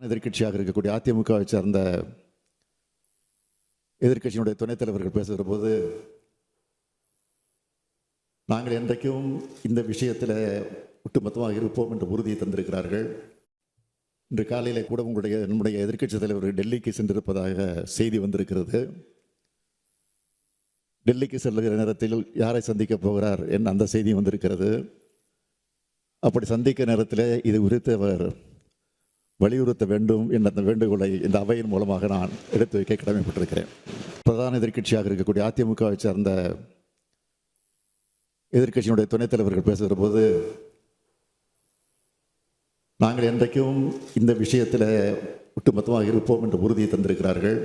எதிர்க்கட்சியாக இருக்கக்கூடிய அதிமுகவை சார்ந்த எதிர்க்கட்சியினுடைய துணைத் தலைவர்கள் பேசுகிற போது நாங்கள் என்றைக்கும் இந்த விஷயத்தில் ஒட்டுமொத்தமாக இருப்போம் என்ற உறுதியை தந்திருக்கிறார்கள். இன்று காலையில் கூட உங்களுடைய நம்முடைய எதிர்க்கட்சி தலைவர் டெல்லிக்கு சென்றிருப்பதாக செய்தி வந்திருக்கிறது. டெல்லிக்கு செல்லுகிற நேரத்தில் யாரை சந்திக்க போகிறார்? என் அந்த செய்தி வந்திருக்கிறது. அப்படி சந்திக்க நேரத்தில் இது குறித்து அவர் வலியுறுத்த வேண்டும் என்ற அந்த வேண்டுகோளை இந்த அவையின் மூலமாக நான் எடுத்து வைக்க கடமைப்பட்டிருக்கிறேன். பிரதான எதிர்க்கட்சியாக இருக்கக்கூடிய அதிமுகவை சார்ந்த எதிர்கட்சியினுடைய துணைத் தலைவர்கள் பேசுகிற போது நாங்கள் என்றைக்கும் இந்த விஷயத்தில் ஒட்டுமொத்தமாக இருப்போம் என்ற உறுதியை தந்திருக்கிறார்கள்.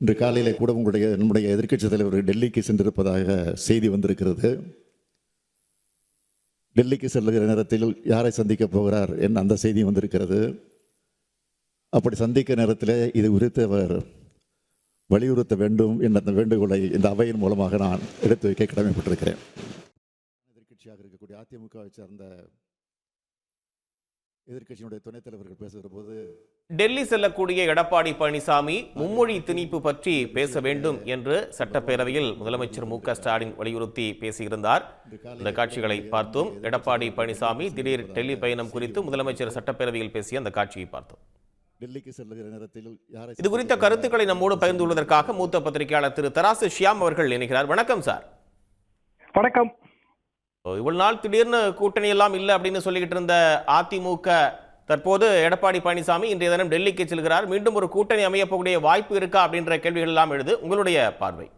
இன்று காலையில் கூட உங்களுடைய நம்முடைய எதிர்க்கட்சி தலைவர் டெல்லிக்கு சென்றிருப்பதாக செய்தி வந்திருக்கிறது. டெல்லிக்கு செல்லுகிற நேரத்தில் யாரை சந்திக்க போகிறார் என் அந்த செய்தி வந்திருக்கிறது. அப்படி சந்திக்க நேரத்தில் இது குறித்து அவர் வலியுறுத்த வேண்டும் என்ற அந்த வேண்டுகோளை இந்த அவையின் மூலமாக நான் எடுத்து வைக்க கடமைப்பட்டிருக்கிறேன். எதிர்க்கட்சியாக இருக்கக்கூடிய அதிமுகவை சார்ந்த எதிர்க்கட்சியினுடைய துணைத் தலைவர்கள் பேசுகிற போது டெல்லி செல்லக்கூடிய எடப்பாடி பழனிசாமி மும்மொழி திணிப்பு பற்றி பேச வேண்டும் என்று சட்டப்பேரவையில் முதலமைச்சர் மு க ஸ்டாலின் வலியுறுத்தி பேசியிருந்தார். இந்த காட்சிகளை பார்த்தோம். எடப்பாடி பழனிசாமி திடீர் டெல்லி பயணம் குறித்து முதலமைச்சர் சட்டப்பேரவையில் பேசிய அந்த காட்சியை பார்த்தோம். டெல்லிக்கு செல்லுகிற நேரத்தில் யாரை இது குறித்த கருத்துக்களை நம்மோடு பகிர்ந்து கொள்வதற்காக மூத்த பத்திரிகையாளர் திரு தராசு ஷியாம் அவர்கள் இணைகிறார். வணக்கம் சார். வணக்கம். இவ்வளவு நாள் திடீர்னு கூட்டணி எல்லாம் இல்லை அப்படின்னு சொல்லிக்கிட்டு இருந்த அதிமுக தற்போது எடப்பாடி பழனிசாமி இன்றைய தினம் டெல்லிக்கு செல்கிறார். மீண்டும் ஒரு கூட்டணி அமையப்போகக்கூடிய வாய்ப்பு இருக்கா அப்படின்ற கேள்விகள் எல்லாம் எழுது உங்களுடைய பார்வை.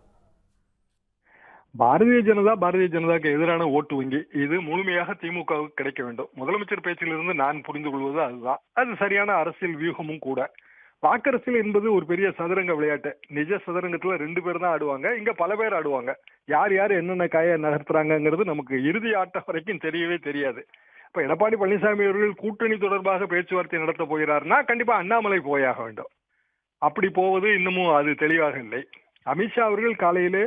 பாரதிய ஜனதா பாரதிய ஜனதாக்கு எதிரான ஓட்டு வங்கி. இது முழுமையாக திமுகவுக்கு கிடைக்க வேண்டும். முதலமைச்சர் பேச்சிலிருந்து நான் புரிந்து கொள்வது அதுதான். அது சரியான அரசியல் வியூகமும் கூட. பாக்கரசில் என்பது ஒரு பெரிய சதுரங்க விளையாட்டு. நிஜ சதுரங்கத்துல ரெண்டு பேர் தான் ஆடுவாங்க. இங்க பல பேர் ஆடுவாங்க. யார் யார் என்னென்ன காய நகர்த்துறாங்கிறது நமக்கு இறுதி ஆட்டம் வரைக்கும் தெரியவே தெரியாது. இப்ப எடப்பாடி பழனிசாமி அவர்கள் கூட்டணி தொடர்பாக பேச்சுவார்த்தை நடத்த போகிறாருன்னா கண்டிப்பா அண்ணாமலை போயாக வேண்டும். அப்படி போவது இன்னமும் அது தெளிவாக இல்லை. அமித்ஷா அவர்கள் காலையிலே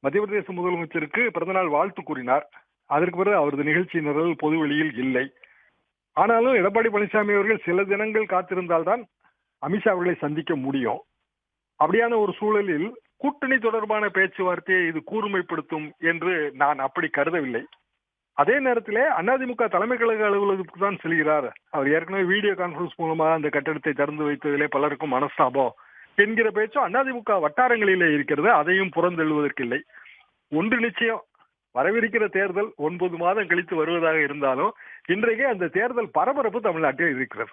மத்திய பிரதேச முதலமைச்சருக்கு பிறந்தநாள் வாழ்த்து கூறினார். அதற்கு பிறகு அவரது நிகழ்ச்சி நிரல் பொது வெளியில் இல்லை. ஆனாலும் எடப்பாடி பழனிசாமி அவர்கள் சில தினங்கள் காத்திருந்தால்தான் அமித்ஷா அவர்களை சந்திக்க முடியும். அப்படியான ஒரு சூழலில் கூட்டணி தொடர்பான பேச்சுவார்த்தையை இது கூர்மைப்படுத்தும் என்று நான் அப்படி கருதவில்லை. அதே நேரத்திலே அதிமுக தலைமை கழக அலுவலகத்துக்கு தான் செல்கிறார். அவர் ஏற்கனவே வீடியோ கான்பரன்ஸ் மூலமாக அந்த கட்டடத்தை திறந்து வைத்ததிலே பலருக்கும் மனஸ்தாபம் என்கிற பேச்சும் அதிமுக வட்டாரங்களிலே இருக்கிறது. அதையும் புறந்தெழுவதற்கில்லை ஒன்று நிச்சயம் வரவிருக்கிற தேர்தல் ஒன்பது மாதம் கழித்து வருவதாக இருந்தாலும் இன்றைக்கே அந்த தேர்தல் பரபரப்பு தமிழ்நாட்டில் இருக்கிறது.